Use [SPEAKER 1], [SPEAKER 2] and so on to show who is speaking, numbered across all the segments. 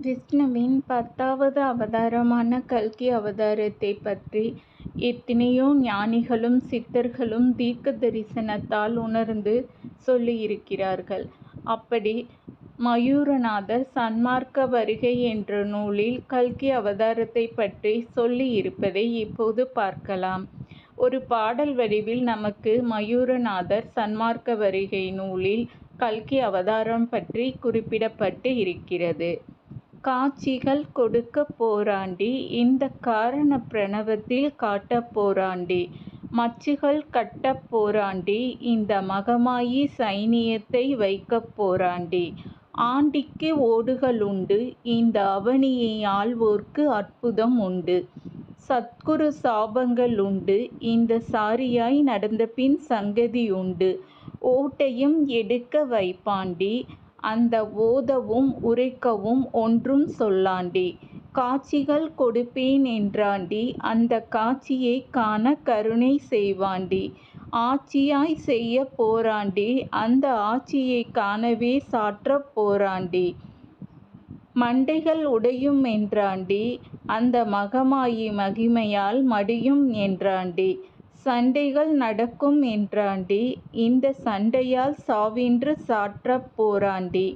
[SPEAKER 1] விஷ்ணுவின் பத்தாவது அவதாரமான கல்கி அவதாரத்தைப் பற்றி எத்தனையோ ஞானிகளும் சித்தர்களும் தீர்க்க தரிசனத்தால் உணர்ந்து சொல்லியிருக்கிறார்கள். அப்படி மயூரநாதர் சன்மார்க்க வருகை என்ற நூலில் கல்கி அவதாரத்தைப் பற்றி சொல்லியிருப்பதை இப்போது பார்க்கலாம். ஒரு பாடல் வடிவில் நமக்கு மயூரநாதர் சன்மார்க்க வருகை நூலில் கல்கி அவதாரம் பற்றி குறிப்பிடப்பட்டு இருக்கிறது. காட்சிகள் கொடுக்கப் போராண்டி இந்தக் காரண பிரணவத்தில் காட்டப் போராண்டி மச்சுகள் கட்டப் போராண்டி இந்த மகமாயி சைனியத்தை வைக்கப் போராண்டி ஆண்டிக்கு ஓடுகளுண்டு இந்த அவனியை ஆள்வோர்க்கு அற்புதம் உண்டு. சத்குரு சாபங்களுண்டு இந்த சாரியாய் நடந்தபின் சங்கதி உண்டு. ஓட்டையும் எடுக்க வைப்பாண்டி. அந்த ஓதவும் உரைக்கவும் ஒன்றும் சொல்லாண்டி. காட்சிகள் கொடுப்பேன் என்றாண்டி. அந்தக் காட்சியைக் காண கருணை செய்வாண்டி. ஆட்சியாய் செய்யப் போராண்டி அந்த ஆட்சியைக் காணவே சாற்றப் போராண்டி மண்டைகள் உடையும் என்றாண்டி. அந்த மகமாயி மகிமையால் மடியும் என்றாண்டி. சண்டைகள் நடக்கும் என்றாண்டி. இந்தச் சண்டையால் சாவென்று சாற்றப் போராண்டி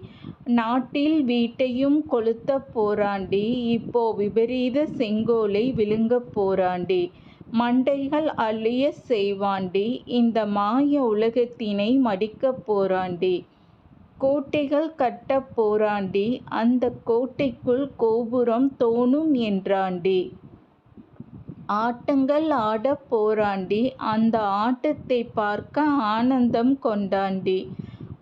[SPEAKER 1] நாட்டில் வீட்டையும் கொளுத்தப் போராண்டி இப்போ விபரீத செங்கோலை விழுங்கப் போராண்டி மண்டைகள் அழியச் செய்வாண்டி. இந்த மாய உலகத்தினை மடிக்கப் போராண்டி கோட்டைகள் கட்டப் போராண்டி அந்தக் கோட்டைக்குள் கோபுரம் தோணும் என்றாண்டி. ஆட்டங்கள் ஆடப் போராண்டி அந்த ஆட்டத்தைப் பார்க்க ஆனந்தம் கொண்டாண்டி.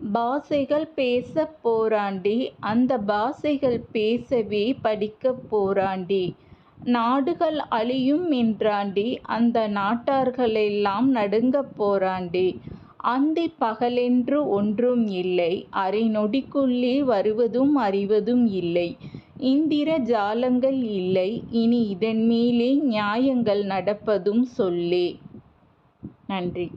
[SPEAKER 1] பாஷைகள் பேசப் போராண்டி அந்த பாஷைகள் பேசவே படிக்கப் போராண்டி. நாடுகள் அழியும் என்றாண்டி அந்த நாட்டார்களெல்லாம் நடுங்கப் போராண்டி. அந்தி பகலென்று ஒன்றும் இல்லை அரை நொடிக்குள்ளே வருவதும் அறிவதும் இல்லை. இந்திர ஜாலங்கள் இல்லை இனி இதன்மேலே நியாயங்கள் நடப்பதும் சொல்லே. நன்றி.